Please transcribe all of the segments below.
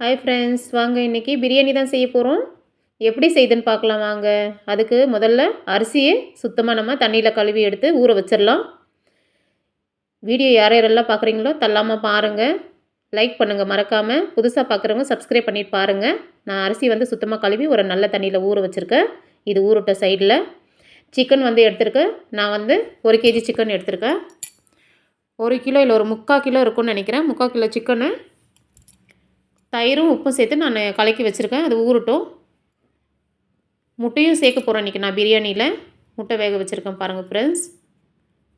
Hi friends வாங்க இன்றைக்கி பிரியாணி தான் செய்ய போகிறோம் எப்படி செய்துன்னு பார்க்கலாம் வாங்க. அதுக்கு முதல்ல அரிசியை சுத்தமாக நம்ம தண்ணியில் கழுவி எடுத்து ஊற வச்சிடலாம். வீடியோ யார் யாரெல்லாம் பார்க்குறீங்களோ தள்ளாமல் பாருங்கள் லைக் பண்ணுங்கள் மறக்காமல் புதுசாக பார்க்குறவங்க சப்ஸ்கிரைப் பண்ணிட்டு பாருங்கள் நான் அரிசி வந்து சுத்தமாக கழுவி ஒரு நல்ல தண்ணியில் ஊற வச்சுருக்கேன். இது ஊறுட்ட சைடில் சிக்கன் வந்து எடுத்திருக்கேன். நான் வந்து ஒரு கேஜி சிக்கன் எடுத்திருக்கேன். ஒரு கிலோ இல்லை ஒரு முக்கால் கிலோ இருக்கும்னு நினைக்கிறேன். முக்கால் கிலோ சிக்கனு தயிரும் உப்பும் சேர்த்து நான் கலக்கி வச்சுருக்கேன். அது ஊறட்டும். முட்டையும் சேர்க்க போகிறேன் இன்றைக்கி நான் பிரியாணியில். முட்டை வேக வச்சுருக்கேன் பாருங்கள் ஃப்ரெண்ட்ஸ்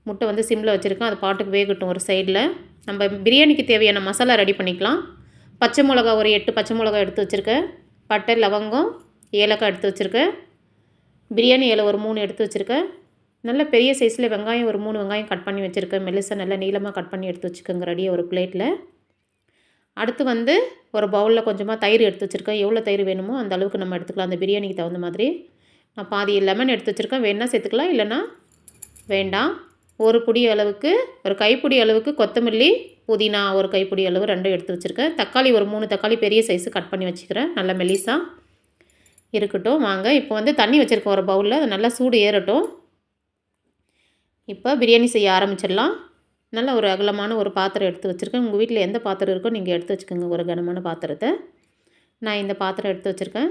முட்டை வந்து சிம்மில் வச்சுருக்கேன். அது பாட்டுக்கு வேகட்டும் ஒரு சைடில் நம்ம பிரியாணிக்கு தேவையான மசாலா ரெடி பண்ணிக்கலாம். பச்சை மிளகா ஒரு எட்டு பச்சை மிளகா எடுத்து வச்சுருக்கேன். பட்டை லவங்கம் ஏலக்காய் எடுத்து வச்சுருக்கேன். பிரியாணி இலை ஒரு மூணு எடுத்து வச்சுருக்கேன். நல்ல பெரிய சைஸில் வெங்காயம் ஒரு மூணு வெங்காயம் கட் பண்ணி வச்சுருக்கேன். மெலிசை நல்லா நீளமாக கட் பண்ணி எடுத்து வச்சுக்கோங்க ரெடியாக ஒரு பிளேட்டில் அடுத்து வந்து ஒரு பவுலில் கொஞ்சமாக தயிர் எடுத்து வச்சுருக்கேன். எவ்வளோ தயிர் வேணுமோ அந்த அளவுக்கு நம்ம எடுத்துக்கலாம். அந்த பிரியாணிக்கு தகுந்த மாதிரி. நான் பாதி லெமன் எடுத்து வச்சுருக்கேன். வேணால் சேர்த்துக்கலாம். இல்லைன்னா வேண்டாம். ஒரு பொடி அளவுக்கு ஒரு கைப்பிடி அளவுக்கு கொத்தமல்லி புதினா ஒரு கைப்பிடி அளவு ரெண்டும் எடுத்து வச்சுருக்கேன். தக்காளி ஒரு மூணு தக்காளி பெரிய சைஸு கட் பண்ணி வச்சுக்கிறேன். நல்ல மெலிசாக இருக்கட்டும். வாங்க. இப்போ வந்து தண்ணி வச்சுருக்கேன் ஒரு பவுலில் அது நல்லா சூடு ஏறட்டும். இப்போ பிரியாணி செய்ய ஆரம்பிச்சிடலாம். நல்ல ஒரு அகலமான ஒரு பாத்திரம் எடுத்து வச்சுருக்கேன். உங்கள் வீட்டில் எந்த பாத்திரம் இருக்கோ நீங்கள் எடுத்து வச்சுக்கோங்க ஒரு கனமான பாத்திரத்தை. நான் இந்த பாத்திரம் எடுத்து வச்சுருக்கேன்.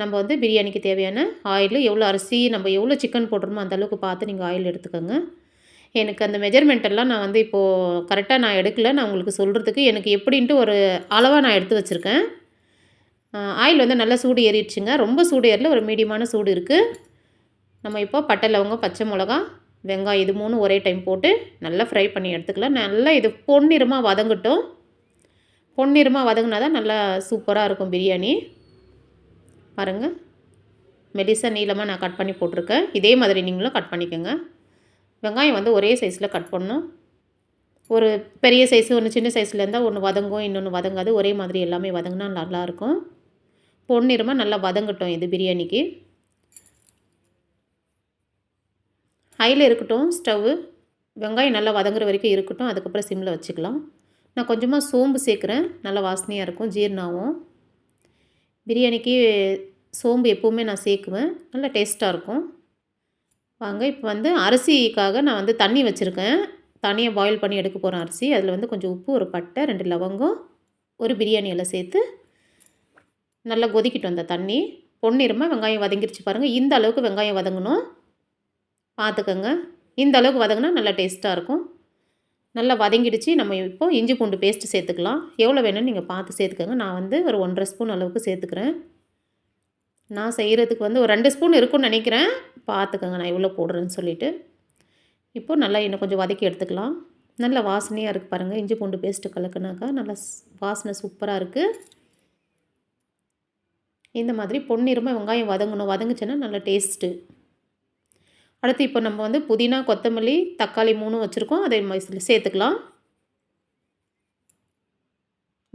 நம்ம வந்து பிரியாணிக்கு தேவையான ஆயில் எவ்வளோ அரிசி நம்ம எவ்வளோ சிக்கன் போடுறோமோ அந்தளவுக்கு பார்த்து நீங்கள் ஆயில் எடுத்துக்கோங்க. எனக்கு அந்த மெஜர்மெண்ட்டெல்லாம் நான் வந்து இப்போது கரெக்டாக நான் எடுக்கல. நான் உங்களுக்கு சொல்கிறதுக்கு எனக்கு எப்படின்ட்டு ஒரு அளவாக நான் எடுத்து வச்சுருக்கேன். ஆயில் வந்து நல்லா சூடு ஏறிடுச்சுங்க. ரொம்ப சூடு ஏறல ஒரு மீடியமான சூடு இருக்குது நம்ம இப்போ பட்டை லவங்கம் பச்சை மிளகா வெங்காயம் இது மூணு ஒரே டைம் போட்டு நல்லா ஃப்ரை பண்ணி எடுத்துக்கலாம். நல்லா இது பொன்னிறமாக வதங்கட்டும். பொன்னிறமாக வதங்கினா தான் நல்லா சூப்பராக இருக்கும் பிரியாணி. பாருங்கள் மெலிசா நீளமாக நான் கட் பண்ணி போட்டிருக்கேன். இதே மாதிரி நீங்களும் கட் பண்ணிக்கோங்க. வெங்காயம் வந்து ஒரே சைஸில் கட் பண்ணணும். ஒரு பெரிய சைஸு ஒன்று சின்ன சைஸில் இருந்தால் ஒன்று வதங்கும் இன்னொன்று வதங்காது. ஒரே மாதிரி எல்லாமே வதங்கினா நல்லாயிருக்கும் பொன்னிறமாக நல்லா வதங்கட்டும் இது பிரியாணிக்கு. ஹையில் இருக்கட்டும் ஸ்டவ்வு வெங்காயம் நல்லா வதங்குற வரைக்கும் இருக்கட்டும் அதுக்கப்புறம் சிம்மில் வச்சுக்கலாம். நான் கொஞ்சமாக சோம்பு சேர்க்குறேன். நல்லா வாசனையாக இருக்கும் ஜீர்ணாகும் பிரியாணிக்கு சோம்பு எப்போவுமே நான் சேர்க்குவேன். நல்லா டேஸ்ட்டாக இருக்கும். வாங்க இப்போ வந்து அரிசிக்காக நான் வந்து தண்ணி வச்சுருக்கேன். தனியாக பாயில் பண்ணி எடுக்க போகிறேன் அரிசி. அதில் வந்து கொஞ்சம் உப்பு ஒரு பட்டை ரெண்டு லவங்கம் ஒரு பிரியாணி எல்லாம் சேர்த்து நல்லா கொதிக்கிட்டோம் அந்த தண்ணி. பொன்னிறமாக வெங்காயம் வதங்கிருச்சு பாருங்கள் இந்த அளவுக்கு வெங்காயம் வதங்கணும். பார்த்துக்கோங்க. இந்த அளவுக்கு வதங்கினா நல்லா டேஸ்ட்டாக இருக்கும். நல்லா வதங்கிடுச்சு. நம்ம இப்போது இஞ்சி பூண்டு பேஸ்ட்டு சேர்த்துக்கலாம். எவ்வளோ வேணும்னு நீங்கள் பார்த்து சேர்த்துக்கோங்க. நான் வந்து ஒரு ஒன்றரை ஸ்பூன் அளவுக்கு சேர்த்துக்கிறேன். நான் செய்கிறதுக்கு வந்து ஒரு ரெண்டு ஸ்பூன் இருக்கும்னு நினைக்கிறேன். பார்த்துக்கோங்க. நான் எவ்வளோ போடுறேன்னு சொல்லிவிட்டு இப்போது நல்லா இன்னும் கொஞ்சம் வதக்கி எடுத்துக்கலாம். நல்ல வாசனையாக இருக்குது பாருங்கள் இஞ்சி பூண்டு பேஸ்ட்டு கலக்குனாக்கா நல்லா வாசனை சூப்பராக இருக்குது இந்த மாதிரி பொன்னிறமாக வெங்காயம் வதங்கணும். வதங்குச்சுன்னா நல்லா டேஸ்ட்டு அடுத்து இப்போ நம்ம வந்து புதினா கொத்தமல்லி தக்காளி மூணும் வச்சுருக்கோம். அதே மாதிரி சேர்த்துக்கலாம்.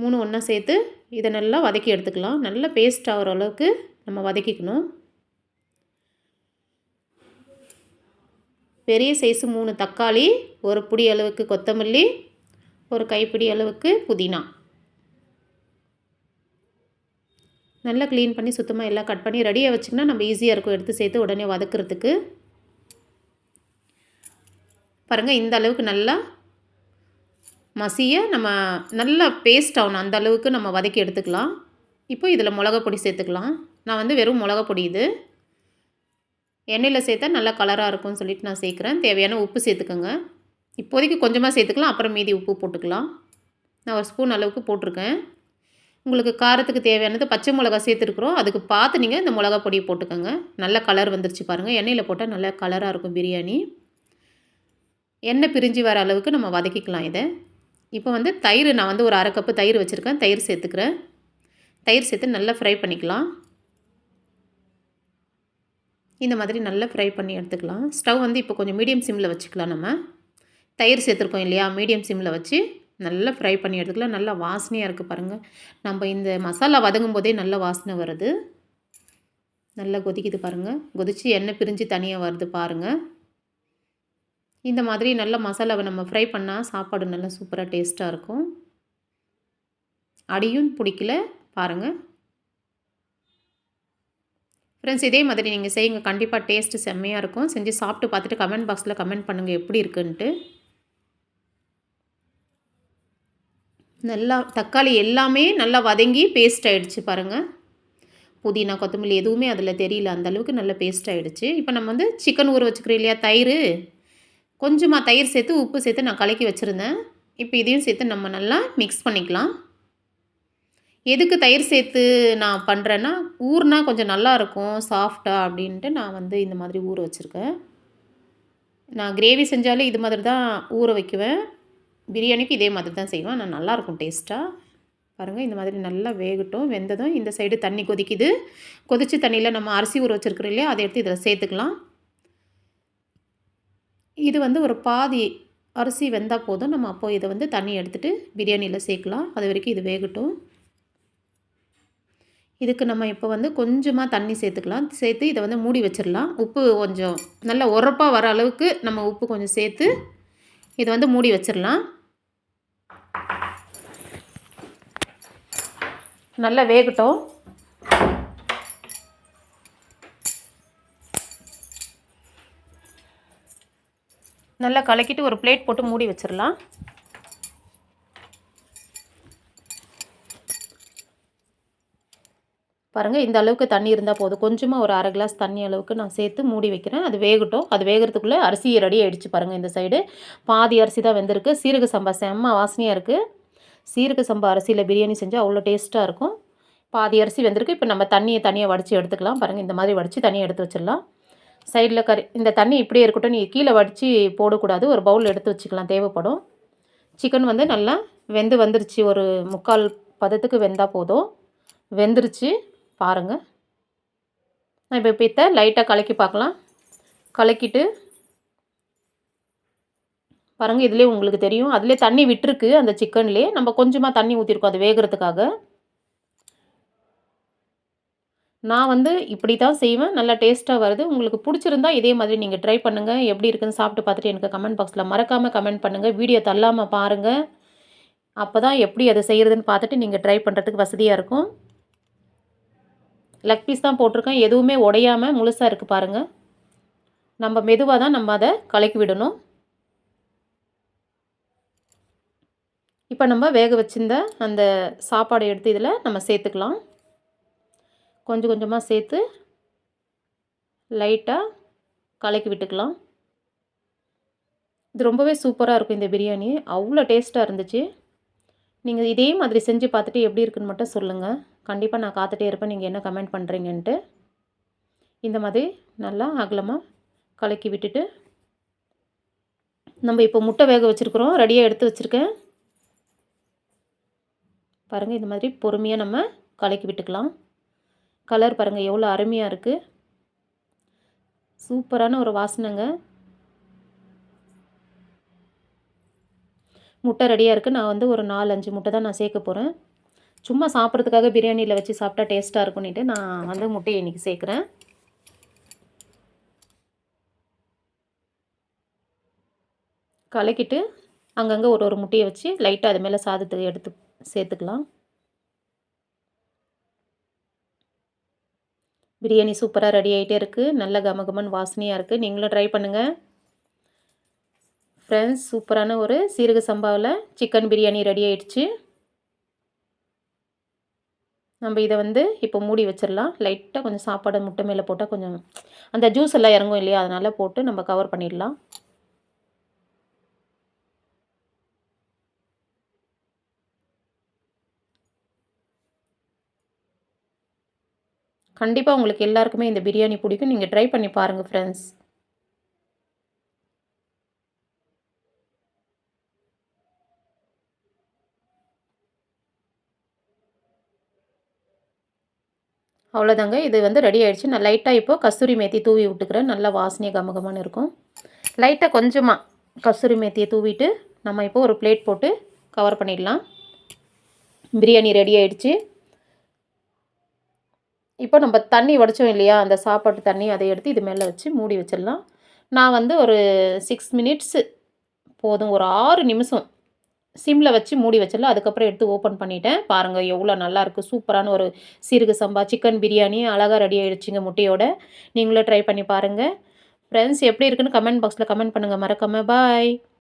மூணு ஒன்றா சேர்த்து இதை நல்லா வதக்கி எடுத்துக்கலாம். நல்லா பேஸ்ட் ஆகிற அளவுக்கு நம்ம வதக்கிக்கணும். பெரிய சைஸு மூணு தக்காளி ஒரு பிடி அளவுக்கு கொத்தமல்லி ஒரு கைப்பிடி அளவுக்கு புதினா. நல்லா க்ளீன் பண்ணி சுத்தமாக எல்லாம் கட் பண்ணி ரெடியாக வச்சிங்கன்னா நம்ம ஈஸியாக இருக்கும். எடுத்து சேர்த்து உடனே வதக்கிறதுக்கு. பாருங்கள் இந்த அளவுக்கு நல்லா மசிய நம்ம நல்லா பேஸ்ட் ஆகணும். அந்த அளவுக்கு நம்ம வதக்கி எடுத்துக்கலாம். இப்போ இதில் மிளகா பொடி சேர்த்துக்கலாம். நான் வந்து வெறும் மிளகா பொடி இது. எண்ணெயில் சேர்த்தா நல்லா கலராக இருக்கும்னு சொல்லிட்டு நான் சேர்க்குறேன். தேவையான உப்பு சேர்த்துக்கோங்க. இப்போதைக்கு கொஞ்சமாக சேர்த்துக்கலாம். அப்புறம் மீதி உப்பு போட்டுக்கலாம். நான் ஒரு ஸ்பூன் அளவுக்கு போட்டிருக்கேன். உங்களுக்கு காரத்துக்கு தேவையானது பச்சை மிளகா சேர்த்துருக்குறோம். அதுக்கு பார்த்து நீங்கள் இந்த மிளகா பொடியை போட்டுக்கோங்க. நல்ல கலர் வந்துருச்சு பாருங்கள் எண்ணெயில் போட்டால் நல்லா கலராக இருக்கும் பிரியாணி. எண்ணெய் பிரிஞ்சு வர அளவுக்கு நம்ம வதக்கிக்கலாம் இதை. இப்போ வந்து தயிர் நான் வந்து ஒரு அரை கப்பு தயிர் வச்சுருக்கேன். தயிர் சேர்த்துக்கிறேன். தயிர் சேர்த்து நல்லா ஃப்ரை பண்ணிக்கலாம். இந்த மாதிரி நல்லா ஃப்ரை பண்ணி எடுத்துக்கலாம். ஸ்டவ் வந்து இப்போ கொஞ்சம் மீடியம் சிம்மில் வச்சுக்கலாம் நம்ம. தயிர் சேர்த்துருக்கோம் இல்லையா? மீடியம் சிம்மில் வச்சு நல்லா ஃப்ரை பண்ணி எடுத்துக்கலாம். நல்லா வாசனையாக இருக்குது பாருங்கள் நம்ம இந்த மசாலா வதங்கும் போதே நல்ல வாசனை வருது. நல்லா கொதிக்குது பாருங்கள் கொதித்து எண்ணெய் பிரிஞ்சு தனியாக வருது பாருங்கள் இந்த மாதிரி நல்ல மசாலாவை நம்ம ஃப்ரை பண்ணால் சாப்பாடு நல்லா சூப்பராக டேஸ்ட்டாக இருக்கும். அடியும் பிடிக்கல பாருங்கள் ஃப்ரெண்ட்ஸ் இதே மாதிரி நீங்கள் செய்யுங்க. கண்டிப்பாக டேஸ்ட்டு செம்மையாக இருக்கும். செஞ்சு சாப்பிட்டு பார்த்துட்டு கமெண்ட் பாக்ஸில் கமெண்ட் பண்ணுங்கள் எப்படி இருக்குன்ட்டு. நல்லா தக்காளி எல்லாமே நல்லா வதங்கி பேஸ்ட் ஆகிடுச்சு பாருங்கள் புதினா கொத்தமல்லி எதுவுமே அதில் தெரியல. அந்தளவுக்கு நல்ல பேஸ்ட் ஆகிடுச்சு இப்போ நம்ம வந்து சிக்கன் ஊற வச்சுக்கிறோம் இல்லையா? தயிர். கொஞ்சமாக தயிர் சேர்த்து உப்பு சேர்த்து நான் கலக்கி வச்சுருந்தேன். இப்போ இதையும் சேர்த்து நம்ம நல்லா மிக்ஸ் பண்ணிக்கலாம். எதுக்கு தயிர் சேர்த்து நான் பண்ணுறேன்னா ஊறுனா கொஞ்சம் நல்லாயிருக்கும் சாஃப்டாக அப்படின்ட்டு நான் வந்து இந்த மாதிரி ஊற வச்சுருக்கேன். நான் கிரேவி செஞ்சாலே இது மாதிரி தான் ஊற வைக்குவேன். பிரியாணிக்கு இதே மாதிரி தான் செய்வேன். நான் நல்லாயிருக்கும் டேஸ்ட்டாக பாருங்கள் இந்த மாதிரி நல்லா வேகட்டும் வெந்ததும். இந்த சைடு தண்ணி கொதிக்குது. கொதிச்சு தண்ணியில் நம்ம அரிசி ஊற வச்சுருக்குறோம் இல்லையா அதை எடுத்து இதில் சேர்த்துக்கலாம். இது வந்து ஒரு பாதி அரிசி வெந்தால் போதும். நம்ம அப்போ இதை வந்து தண்ணி எடுத்துகிட்டு பிரியாணியில் சேர்க்கலாம். அது வரைக்கும் இது வேகட்டும். இதுக்கு நம்ம இப்போ வந்து கொஞ்சமாக தண்ணி சேர்த்துக்கலாம். சேர்த்து இதை வந்து மூடி வச்சிடலாம். உப்பு கொஞ்சம் நல்லா உரப்பாக வர அளவுக்கு நம்ம உப்பு கொஞ்சம் சேர்த்து இதை வந்து மூடி வச்சிடலாம். நல்லா வேகட்டும். நல்லா கலக்கிட்டு ஒரு பிளேட் போட்டு மூடி வச்சிடலாம் பாருங்கள் இந்த அளவுக்கு தண்ணி இருந்தால் போதும். கொஞ்சமாக ஒரு அரை கிளாஸ் தண்ணி அளவுக்கு நான் சேர்த்து மூடி வைக்கிறேன். அது வேகட்டும். அது வேகிறதுக்குள்ளே அரிசி ரெடி ஆகிடுச்சு பாருங்கள் இந்த சைடு பாதி அரிசி தான் வெந்திருக்கு. சீரக சம்பா செம்ம வாசனையாக இருக்குது சீரக சம்பா அரிசியில் பிரியாணி செஞ்சால் அவ்வளோ டேஸ்ட்டாக இருக்கும். பாதி அரிசி வெந்திருக்கு. இப்போ நம்ம தண்ணியை தனியாக வடித்து எடுத்துக்கலாம். பாருங்கள் இந்த மாதிரி வடித்து தனியாக எடுத்து வச்சிடலாம் சைடில் கறி இந்த தண்ணி இப்படியே இருக்கட்டும் நீங்கள் கீழே வடித்து போடக்கூடாது. ஒரு பவுல் எடுத்து வச்சுக்கலாம் தேவைப்படும். சிக்கன் வந்து நல்லா வெந்து வந்துருச்சு. ஒரு முக்கால் பதத்துக்கு வெந்தால் போதும். வெந்துருச்சு பாருங்கள் நான் இப்போ பித்த லைட்டாக கலக்கி பார்க்கலாம். கலக்கிட்டு பாருங்கள் இதுலேயே உங்களுக்கு தெரியும். அதிலே தண்ணி விட்டுருக்கு அந்த சிக்கன்லேயே நம்ம கொஞ்சமாக தண்ணி ஊற்றிருக்கோம் அது வேகிறதுக்காக. நான் வந்து இப்படி தான் செய்வேன். நல்லா டேஸ்ட்டாக வருது. உங்களுக்கு பிடிச்சிருந்தா இதே மாதிரி நீங்கள் ட்ரை பண்ணுங்கள் எப்படி இருக்குன்னு சாப்பிட்டு பார்த்துட்டு எனக்கு கமெண்ட் பாக்ஸில் மறக்காமல் கமெண்ட் பண்ணுங்கள் வீடியோ தள்ளாமல் பாருங்கள் அப்போ தான் எப்படி அதை செய்கிறதுன்னு பார்த்துட்டு நீங்கள் ட்ரை பண்ணுறதுக்கு வசதியாக இருக்கும். லெக் பீஸ் தான் போட்டிருக்கேன். எதுவுமே உடையாமல் முழுசாக இருக்குது பாருங்கள் நம்ம மெதுவாக தான் நம்ம அதை கலக்கி விடணும். இப்போ நம்ம வேக வச்சிருந்த அந்த சாப்பாடை எடுத்து இதில் நம்ம சேர்த்துக்கலாம். கொஞ்சம் கொஞ்சமாக சேர்த்து லைட்டாக கலக்கி விட்டுக்கலாம். இது ரொம்பவே சூப்பராக இருக்கும் இந்த பிரியாணி. அவ்வளோ டேஸ்ட்டாக இருந்துச்சு. நீங்கள் இதே மாதிரி செஞ்சு பார்த்துட்டு எப்படி இருக்குன்னு மட்டும் சொல்லுங்கள் கண்டிப்பாக நான் காத்துட்டே இருப்பேன். நீங்கள் என்ன கமெண்ட் பண்ணுறீங்கன்ட்டு இந்த மாதிரி நல்லா அகலமாக கலக்கி விட்டுட்டு நம்ம இப்போ முட்டை வேக வச்சுருக்குறோம். ரெடியாக எடுத்து வச்சுருக்கேன். பாருங்கள் இந்த மாதிரி பொறுமையாக நம்ம கலக்கி விட்டுக்கலாம். கலர் பாருங்கள் எவ்வளோ அருமையாக இருக்குது சூப்பரான ஒரு வாசனைங்க. முட்டை ரெடியாக இருக்குது நான் வந்து ஒரு நாலு அஞ்சு முட்டை தான் நான் சேர்க்க போகிறேன் சும்மா சாப்பிட்றதுக்காக பிரியாணியில் வச்சு சாப்பிட்டா டேஸ்ட்டாக இருக்கும்னுட்டு நான் வந்து முட்டையை இன்றைக்கி சேர்க்குறேன். கலக்கிட்டு அங்கங்கே ஒரு ஒரு முட்டையை வச்சு லைட்டாக அது மேலே சாதத்துக்கு எடுத்து சேர்த்துக்கலாம். பிரியாணி சூப்பராக ரெடி ஆகிட்டே இருக்குது நல்ல கமகமன் வாசனையாக இருக்குது நீங்களும் ட்ரை பண்ணுங்கள் ஃப்ரெண்ட்ஸ் சூப்பரான ஒரு சீரக சம்பாவில் சிக்கன் பிரியாணி ரெடி ஆகிடுச்சு நம்ம இதை வந்து இப்போ மூடி வச்சிடலாம். லைட்டாக கொஞ்சம் சாப்பாடு முட்டை மேலே போட்டால் கொஞ்சம் அந்த ஜூஸ் எல்லாம் இறங்கும் இல்லையா? அதனால் போட்டு நம்ம கவர் பண்ணிடலாம். கண்டிப்பாக உங்களுக்கு எல்லாருக்குமே இந்த பிரியாணி பிடிக்கும். நீங்கள் ட்ரை பண்ணி பாருங்கள் ஃப்ரெண்ட்ஸ் அவ்வளோதாங்க இது வந்து ரெடி ஆகிடுச்சு நான் லைட்டாக இப்போது கஸ்தூரி மேத்தி தூவி விட்டுக்கிறேன். நல்லா வாசனையாக கமகமான இருக்கும். லைட்டாக கொஞ்சமாக கஸ்தூரி மேத்தியை தூவிட்டு நம்ம இப்போ ஒரு பிளேட் போட்டு கவர் பண்ணிடலாம். பிரியாணி ரெடி ஆகிடுச்சு இப்போ நம்ம தண்ணி வடித்தோம் இல்லையா? அந்த சாப்பாட்டு தண்ணி அதை எடுத்து இது மேலே வச்சு மூடி வச்சிடலாம். நான் வந்து ஒரு சிக்ஸ் மினிட்ஸு போதும். ஒரு ஆறு நிமிஷம் சிம்மில் வச்சு மூடி வச்சிடலாம். அதுக்கப்புறம் எடுத்து ஓப்பன் பண்ணிட்டேன். பாருங்கள் எவ்வளோ நல்லாயிருக்கு சூப்பரான ஒரு சீரக சம்பா சிக்கன் பிரியாணி அழகாக ரெடி ஆகிடுச்சிங்க முட்டையோட. நீங்களும் ட்ரை பண்ணி பாருங்கள் ஃப்ரெண்ட்ஸ் எப்படி இருக்குன்னு கமெண்ட் பாக்ஸில் கமெண்ட் பண்ணுங்கள் மறக்காமல் பாய்